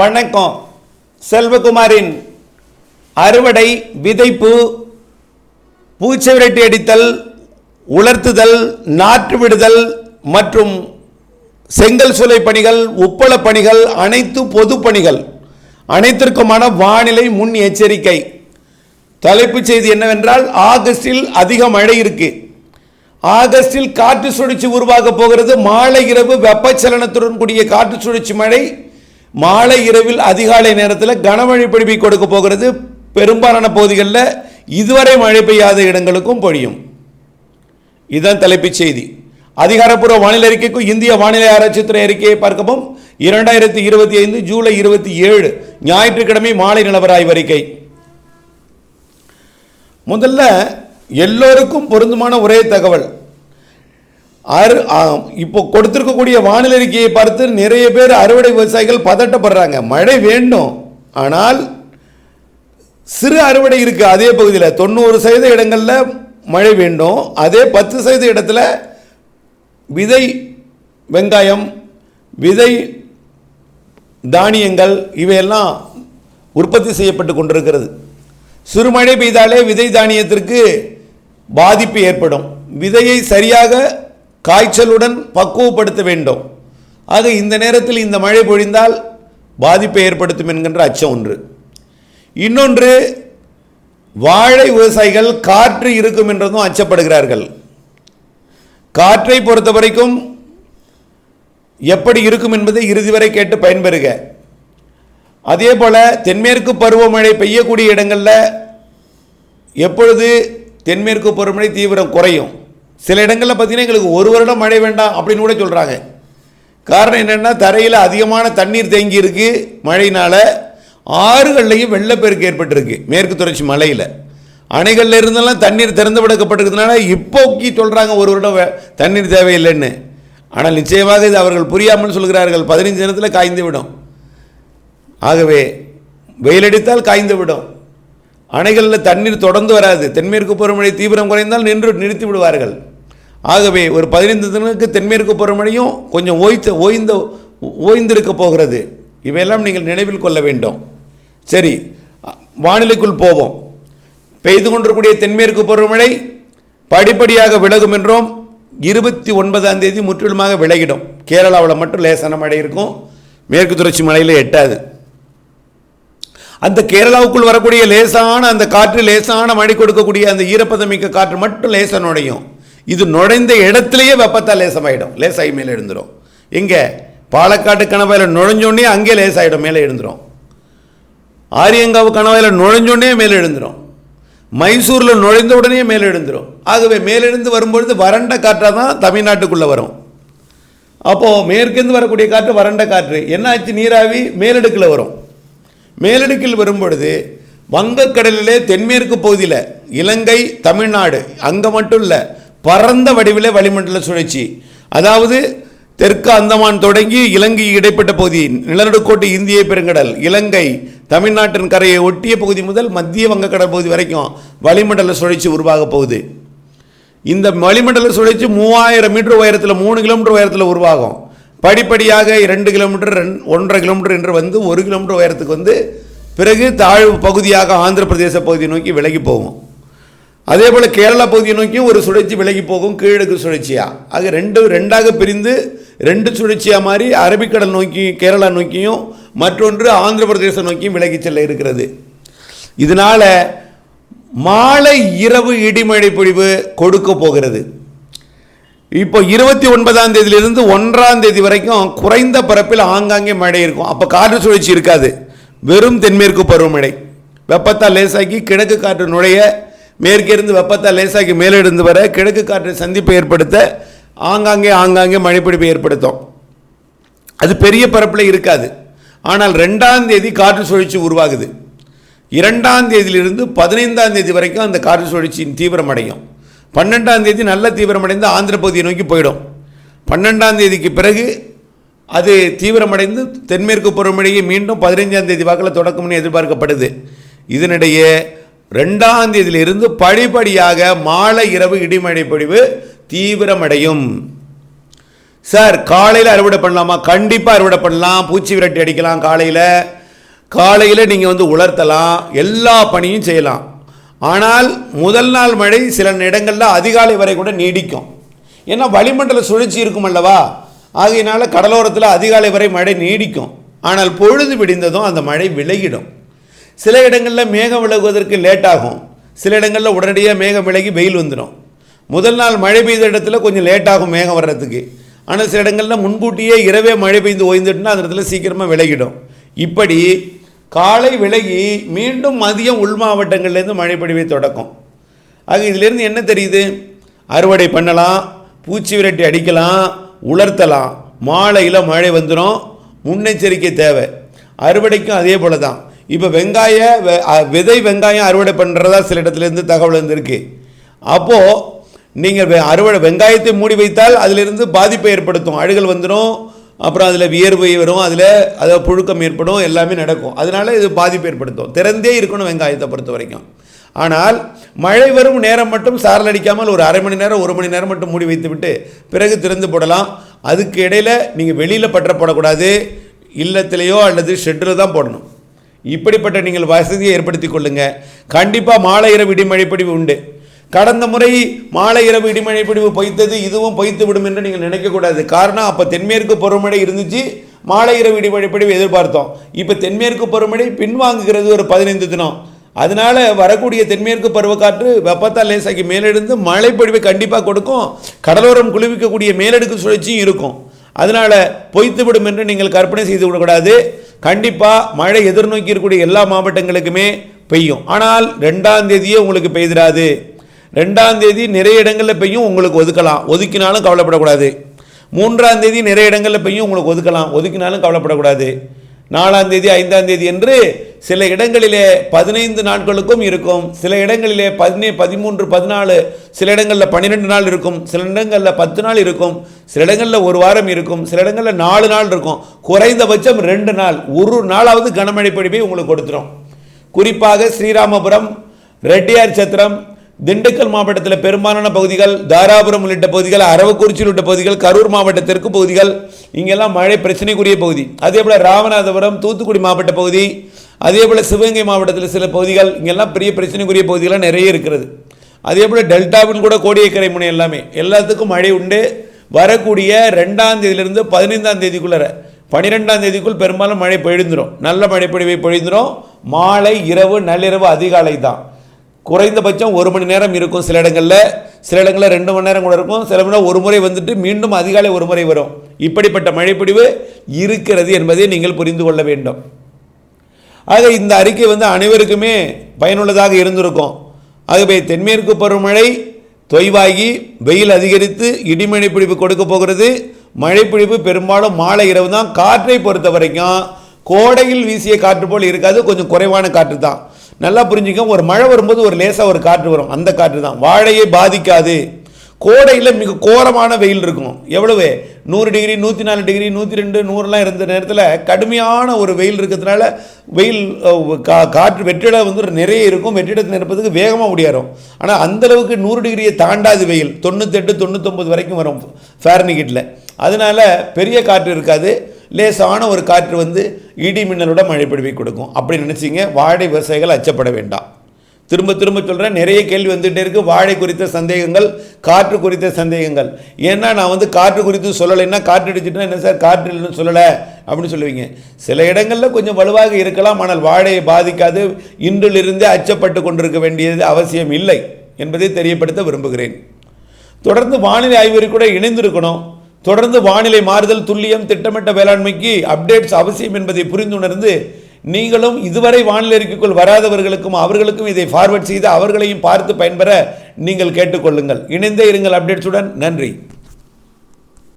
வணக்கம். செல்வகுமாரின் அறுவடை விதைப்பு பூச்சி விரட்டி அடித்தல் உலர்த்துதல் நாற்று விடுதல் மற்றும் செங்கல் சூளை பணிகள் உப்பள பணிகள் அனைத்து பொது பணிகள். அனைத்திற்குமான வானிலை முன் எச்சரிக்கை. தலைப்புச் செய்தி என்னவென்றால் ஆகஸ்டில் அதிக மழை இருக்கு. ஆகஸ்டில் காற்று சுழற்சி உருவாக போகிறது. மாலை இரவு வெப்பச்சலனத்துடன் கூடிய காற்று சுழற்சி மழை. மாலை இரவில் அதிகாலை நேரத்தில் கனமழை பொழிவை கொடுக்க போகிறது. பெரும்பாலான பகுதிகளில் இதுவரை மழை பெய்யாத இடங்களுக்கும் பொழியும். இதுதான் தலைப்புச் செய்தி. அதிகாரப்பூர்வ வானிலை அறிக்கைக்கும் இந்திய வானிலை ஆராய்ச்சித்துறை அறிக்கையை பார்க்கவும். இரண்டாயிரத்தி இருபத்தி ஐந்து ஜூலை இருபத்தி ஏழு ஞாயிற்றுக்கிழமை மாலை நிலவர அறிக்கை. முதல்ல எல்லோருக்கும் பொருந்துமான ஒரே தகவல். அரு இப்போ கொடுத்துருக்கக்கூடிய வானிலை அறிக்கையை பார்த்து நிறைய பேர் அறுவடை விவசாயிகள் பதட்டப்படுறாங்க. மழை வேண்டும். ஆனால் சிறு அறுவடை இருக்கு. அதே பகுதியில் தொண்ணூறு சதவீத இடங்களில் மழை வேண்டும். அதே பத்து சதவீத இடத்துல விதை வெங்காயம் விதை தானியங்கள் இவையெல்லாம் உற்பத்தி செய்யப்பட்டு கொண்டிருக்கிறது. சிறுமழை பெய்தாலே விதை தானியத்திற்கு பாதிப்பு ஏற்படும். விதையை சரியாக காய்ச்சலுடன் பக்குவப்படுத்த வேண்டும். ஆக இந்த நேரத்தில் இந்த மழை பொழிந்தால் பாதிப்பை ஏற்படுத்தும் என்கின்ற அச்சம் ஒன்று. இன்னொன்று வாழை விவசாயிகள் காற்று இருக்கும் என்றதும் அச்சப்படுகிறார்கள். காற்றை பொறுத்த வரைக்கும் எப்படி இருக்கும் என்பதை இறுதி வரை கேட்டு பயன்பெறுக. அதே போல தென்மேற்கு பருவமழை பெய்யக்கூடிய இடங்களில் எப்பொழுது தென்மேற்கு பருவமழை தீவிரம் குறையும்? சில இடங்களில் பார்த்தீங்கன்னா எங்களுக்கு ஒரு வருடம் மழை வேண்டாம் அப்படின்னு கூட சொல்கிறாங்க காரணம் என்னென்னா தரையில் அதிகமான தண்ணீர் தேங்கி இருக்கு. மழையினால் ஆறுகள்லையும் வெள்ளப்பெருக்கு ஏற்பட்டிருக்கு. மேற்கு தொடர்ச்சி மலையில். அணைகளில் இருந்தெல்லாம் தண்ணீர் திறந்து விடக்கப்பட்டிருக்கிறதுனால இப்போக்கி சொல்கிறாங்க ஒரு வருடம் வே- தண்ணீர் தேவையில்லைன்னு. ஆனால் நிச்சயமாக இது அவர்கள் புரியாமல் சொல்கிறார்கள். பதினைஞ்சு தினத்தில் காய்ந்து விடும். ஆகவே வெயிலடித்தால் காய்ந்து விடும். அணைகளில் தண்ணீர் தொடர்ந்து வராது. தென்மேற்கு பருவமழை தீவிரம் குறைந்தால் நின்று நிறுத்தி விடுவார்கள். ஆகவே ஒரு பதினைந்து தினங்களுக்கு தென்மேற்கு பருவமழையும் கொஞ்சம் ஓய்த்த ஓய்ந்த ஓய்ந்திருக்க போகிறது. இவையெல்லாம் நீங்கள் நினைவில் கொள்ள வேண்டும். சரி வானிலைக்குள் போவோம். பெய்து கொண்டிருக்கக்கூடிய தென்மேற்கு பருவமழை படிப்படியாக விலகும் என்றோம் இருபத்தி ஒன்பதாம் தேதி முற்றிலுமாக விலகிடும். கேரளாவில் மட்டும் லேசான மழை இருக்கும். மேற்கு தொடர்ச்சி மலையில் எட்டாது. அந்த கேரளாவுக்குள் வரக்கூடிய லேசான அந்த காற்று லேசான மழை கொடுக்கக்கூடிய அந்த ஈரப்பதமிக்க காற்று மட்டும் லேசாக நுழையும் இது நுழைந்த இடத்துலையே வெப்பத்தால் லேசமாயிடும் லேசாகி மேலே எழுந்துடும் எங்கே? பாலக்காட்டு கணவாயில் நுழைஞ்சோடனே அங்கே லேசாகிடும் மேலே எழுந்துடும் ஆரியங்காவு கணவாயில் நுழைஞ்சோடனே மேலே எழுந்துடும் மைசூரில் நுழைந்த உடனே மேலே எழுந்துடும் ஆகவே மேலெழுந்து வரும்பொழுது வறண்ட காற்றாக தான் தமிழ்நாட்டுக்குள்ளே வரும். அப்போது மேற்கிருந்து வரக்கூடிய காற்று வறண்ட காற்று. என்னாச்சு? நீராவி மேலடுக்கில் வரும். மேலடுக்கில் வரும்பொழுது வங்கக்கடலிலே தென்மேற்கு பகுதியில் இலங்கை தமிழ்நாடு அங்கே மட்டும் இல்லை பரந்த வடிவில் வளிமண்டல சுழற்சி. அதாவது தெற்கு அந்தமான் தொடங்கி இலங்கை இடைப்பட்ட பகுதி நிலநடுக்கோட்டு இந்திய பெருங்கடல் இலங்கை தமிழ்நாட்டின் கரையை ஒட்டிய பகுதி முதல் மத்திய வங்கக்கடல் பகுதி வரைக்கும் வளிமண்டல சுழற்சி உருவாக போகுது. இந்த வளிமண்டல சுழற்சி மூவாயிரம் மீட்டர் உயரத்தில் மூணு கிலோமீட்டர் உயரத்தில் உருவாகும். படிப்படியாக இரண்டு கிலோமீட்டர் ரெண்- ஒன்றரை கிலோமீட்டர் என்று வந்து ஒரு கிலோமீட்டர் உயரத்துக்கு வந்து பிறகு தாழ்வு பகுதியாக ஆந்திர பிரதேச பகுதியை நோக்கி விலகி போகும். அதே போல் கேரளா பகுதியை நோக்கியும் ஒரு சுழற்சி விலகி போகும் கீழக்கு சுழற்சியாக ஆக ரெண்டு ரெண்டாக பிரிந்து ரெண்டு சுழற்சியாக மாறி அரபிக்கடல் நோக்கி கேரளா நோக்கியும் மற்றொன்று ஆந்திர பிரதேசம் நோக்கியும் விலகி செல்ல இருக்கிறது. இதனால் மாலை இரவு இடிமழை பொழிவு கொடுக்க போகிறது. இப்போ இருபத்தி ஒன்பதாம் தேதியிலிருந்து ஒன்றாம் தேதி வரைக்கும் குறைந்த பரப்பில் ஆங்காங்கே மழை இருக்கும். அப்போ காற்று சுழற்சி இருக்காது. வெறும் தென்மேற்கு பருவமழை. வெப்பத்தால் லேசாக்கி கிழக்கு காற்று நுழைய மேற்கிருந்து வெப்பத்தை லேசாக்கி மேலெழுந்து வர கிழக்கு காற்று சந்திப்பை ஏற்படுத்த ஆங்காங்கே ஆங்காங்கே மழைப்பிடிப்பை ஏற்படுத்தும். அது பெரிய பரப்பில் இருக்காது. ஆனால் ரெண்டாம் தேதி காற்று சுழற்சி உருவாகுது. இரண்டாம் தேதியிலிருந்து பதினைந்தாம் தேதி வரைக்கும் அந்த காற்று சுழற்சியின் தீவிரமடையும் பன்னெண்டாம் தேதி நல்ல தீவிரமடைந்து ஆந்திர பகுதியை நோக்கி போயிடும். பன்னெண்டாம் தேதிக்கு பிறகு அது தீவிரமடைந்து தென்மேற்கு பருவமழையை மீண்டும் பதினைஞ்சாம் தேதி வாக்கில் தொடக்கம்னு எதிர்பார்க்கப்படுது. இதனிடையே ரெண்டாம் தேதியிலிருந்து படிப்படியாக மாலை இரவு இடிமழை பொழிவு தீவிரமடையும். சார் காலையில் அறுவடை பண்ணலாமா? கண்டிப்பாக அறுவடை பண்ணலாம். பூச்சி விரட்டி அடிக்கலாம் காலையில். காலையில் நீங்கள் வந்து உலர்த்தலாம். எல்லா பணியும் செய்யலாம். ஆனால் முதல் நாள் மழை சில இடங்களில் அதிகாலை வரை கூட நீடிக்கும். ஏன்னா வளிமண்டல சுழற்சி இருக்கும் அல்லவா? ஆகையினால கடலோரத்தில் அதிகாலை வரை மழை நீடிக்கும். ஆனால் பொழுது விடிந்ததும் அந்த மழை விலகிடும். சில இடங்களில் மேகம் விலகுவதற்கு லேட் ஆகும். சில இடங்களில் உடனடியாக மேகம் விலகி வெயில் வந்துடும் முதல் நாள் மழை பெய்த இடத்துல கொஞ்சம் லேட் ஆகும் மேகம் வர்றதுக்கு. ஆனால் சில இடங்களில் முன்கூட்டியே இரவே மழை பெய்து ஓய்ந்துட்டுனா அந்த இடத்துல சீக்கிரமாக விலகிடும். இப்படி காலை விலகி மீண்டும் மதியம் உள் மாவட்டங்கள்லேருந்து மழை பொழிவை தொடக்கும். ஆக இதுலேருந்து என்ன தெரியுது? அறுவடை பண்ணலாம் பூச்சி விரட்டி அடிக்கலாம் உலர்த்தலாம். மாலையில் மழை வந்துடும் முன்னெச்சரிக்கை தேவை. அறுவடைக்கும் அதே போல தான் இப்போ வெங்காய வெ- விதை வெங்காயம் அறுவடை பண்ணுறதா சில இடத்துலேருந்து தகவல் வந்திருக்கு. அப்போது நீங்கள் அறுவடை வெங்காயத்தை மூடி வைத்தால் அதிலிருந்து பாதிப்பை ஏற்படுத்தும். அழுகல் வந்துடும் அப்புறம் அதில் வியர்வை வரும் அதில் அதில் புழுக்கம் ஏற்படும் எல்லாமே நடக்கும். அதனால இது பாதிப்பு ஏற்படுத்தும். திறந்தே இருக்கணும் வெங்காயத்தை பொறுத்த வரைக்கும். ஆனால் மழை வரும் நேரம் மட்டும் சாரல் அடிக்காமல் ஒரு அரை மணி நேரம் ஒரு மணி நேரம் மட்டும் மூடி வைத்து விட்டு பிறகு திறந்து போடலாம். அதுக்கு இடையில் நீங்கள் வெளியில் பற்ற போடக்கூடாது. இல்லத்திலேயோ அல்லது ஷெட்டில் தான் போடணும். இப்படிப்பட்ட நீங்கள் வசதியை ஏற்படுத்தி கொள்ளுங்க. கண்டிப்பாக மாலை இரவு இடிமழை உண்டு. கடந்த முறை மாலை இரவு இடிமழை பொய்த்தது இதுவும் பொய்த்து விடும் என்று நீங்கள் நினைக்கக்கூடாது காரணம் அப்போ தென்மேற்கு பருவமழை இருந்துச்சு மாலை இரவு இடிமழை எதிர்பார்த்தோம். இப்போ தென்மேற்கு பருவமழை பின்வாங்குகிறது ஒரு பதினைந்து தினம். அதனால வரக்கூடிய தென்மேற்கு பருவக்காற்று வெப்பத்தால் லேசாக்கி மேலெழுந்து மழைப்பொழிவை கண்டிப்பாக கொடுக்கும். கடலோரம் குளிர்விக்கக்கூடிய மேலடுக்கு சுழற்சியும் இருக்கும். அதனால பொய்த்து விடும் என்று நீங்கள் கற்பனை செய்து விடக்கூடாது. கண்டிப்பாக மழை எதிர்நோக்கி இருக்கக்கூடிய எல்லா மாவட்டங்களுக்குமே பெய்யும். ஆனால் ரெண்டாம் தேதியே உங்களுக்கு பெய்திராது. ரெண்டாம் தேதி நிறைய இடங்களில் பெய்யும் உங்களுக்கு ஒதுக்கலாம். ஒதுக்கினாலும் கவலைப்படக்கூடாது. மூன்றாம் தேதி நிறைய இடங்களில் பெய்யும் உங்களுக்கு ஒதுக்கலாம். ஒதுக்கினாலும் கவலைப்படக்கூடாது. நாலாம் தேதி ஐந்தாம் தேதி என்று சில இடங்களிலே பதினைந்து நாட்களுக்கும் இருக்கும் சில இடங்களிலே பதினே பதிமூன்று பதினாலு சில இடங்களில் பன்னிரெண்டு நாள் இருக்கும் சில இடங்களில் பத்து நாள் இருக்கும் சில இடங்களில் ஒரு வாரம் இருக்கும் சில இடங்களில் நாலு நாள் இருக்கும். குறைந்தபட்சம் ரெண்டு நாள் ஒரு நாளாவது கனமழை பொழிவை உங்களுக்கு கொடுத்துரும். குறிப்பாக ஸ்ரீராமபுரம் ரெட்டியார் சத்திரம் திண்டுக்கல் மாவட்டத்தில் பெரும்பாலான பகுதிகள் தாராபுரம் உள்ளிட்ட பகுதிகள் அரவக்குறிச்சி உள்ள பகுதிகள் கரூர் மாவட்டத்திற்கு பகுதிகள் இங்கெல்லாம் மழை பிரச்சனைக்குரிய பகுதி. அதே போல் ராமநாதபுரம் தூத்துக்குடி மாவட்ட பகுதி அதே போல் சிவகங்கை மாவட்டத்தில் சில பகுதிகள் இங்கெல்லாம் பெரிய பிரச்சனைக்குரிய பகுதிகள்லாம் நிறைய இருக்கிறது. அதே போல் டெல்டாவின் கூட கோடியக்கரை முனை எல்லாமே எல்லாத்துக்கும் மழை உண்டு. வரக்கூடிய ரெண்டாம் தேதியிலிருந்து பதினைந்தாம் தேதிக்குள்ளே பன்னிரெண்டாம் தேதிக்குள் பெரும்பாலும் மழை பொழிந்துரும். நல்ல மழை பொழிவை மாலை இரவு நள்ளிரவு அதிகாலை தான். குறைந்தபட்சம் ஒரு மணி நேரம் இருக்கும் சில இடங்களில். சில இடங்களில் ரெண்டு மணி நேரம் கூட இருக்கும். சில மணி நேரம் ஒரு முறை வந்துட்டு மீண்டும் அதிகாலை ஒரு முறை வரும். இப்படிப்பட்ட மழைப்பொழிவு இருக்கிறது என்பதை நீங்கள் புரிந்து கொள்ள வேண்டும். ஆக இந்த அறிக்கை வந்து அனைவருக்குமே பயனுள்ளதாக இருந்திருக்கும். ஆகவே தென்மேற்கு பருவமழை தொய்வாகி வெயில் அதிகரித்து இடிமழை பிடிப்பு கொடுக்க போகிறது. மழைப்பிடிப்பு பெரும்பாலும் மாலை இரவு தான். காற்றை பொறுத்த வரைக்கும் கோடையில் வீசிய காற்று போல் இருக்காது. கொஞ்சம் குறைவான காற்று தான். நல்லா புரிஞ்சுக்க ஒரு மழை வரும்போது ஒரு லேசாக ஒரு காற்று வரும். அந்த காற்று தான். வாழையை பாதிக்காது. கோடையில் மிக கோரமான வெயில் இருக்கும். எவ்வளவு? நூறு டிகிரி நூற்றி நாலு டிகிரி நூற்றி ரெண்டு நூறுலாம் இருந்த நேரத்தில் கடுமையான ஒரு வெயில் இருக்கிறதுனால வெயில் கா காற்று வெற்றிடம் வந்து நிறைய இருக்கும். வெற்றிடத்தை நிற்பதுக்கு வேகமாக முடியாரும் ஆனால் அந்தளவுக்கு நூறு டிகிரியை தாண்டாது வெயில். தொண்ணூத்தெட்டு தொண்ணூத்தொம்பது வரைக்கும் வரும் ஃபேர்னிகிட்டில் அதனால பெரிய காற்று இருக்காது. லேசான ஒரு காற்று வந்து இடி மின்னலோட மழை பொழிவை கொடுக்கும். அப்படி நினச்சிங்க. வாழை விவசாயிகள் அச்சப்பட வேண்டாம். திரும்ப திரும்ப சொல்கிறேன் நிறைய கேள்வி வந்துகிட்டே இருக்குது வாழை குறித்த சந்தேகங்கள் காற்று குறித்த சந்தேகங்கள். ஏன்னா நான் வந்து காற்று குறித்து சொல்லலைன்னா காற்று அடிச்சுட்டுனா என்ன சார் காற்று இல்லைன்னு சொல்லலை அப்படின்னு சொல்லுவீங்க. சில இடங்களில் கொஞ்சம் வலுவாக இருக்கலாம் ஆனால் வாழையை பாதிக்காது. இன்றிலிருந்தே அச்சப்பட்டு கொண்டிருக்க வேண்டியது அவசியம் இல்லை என்பதை தெரியப்படுத்த விரும்புகிறேன். தொடர்ந்து வானிலை ஆய்வறி கூட இணைந்திருக்கணும். தொடர்ந்து வானிலை மாறுதல் துல்லியம் திட்டமிட்ட வேளாண்மைக்கு அப்டேட்ஸ் அவசியம் என்பதை புரிந்துணர்ந்து நீங்களும் இதுவரை வானிலை அறிக்கைக்குள் வராதவர்களுக்கும் அவர்களுக்கும் இதை ஃபார்வர்ட் செய்து அவர்களையும் பார்த்து பயன்பெற நீங்கள் கேட்டுக்கொள்ளுங்கள். இணைந்தே இருங்கள் அப்டேட்ஸுடன் நன்றி.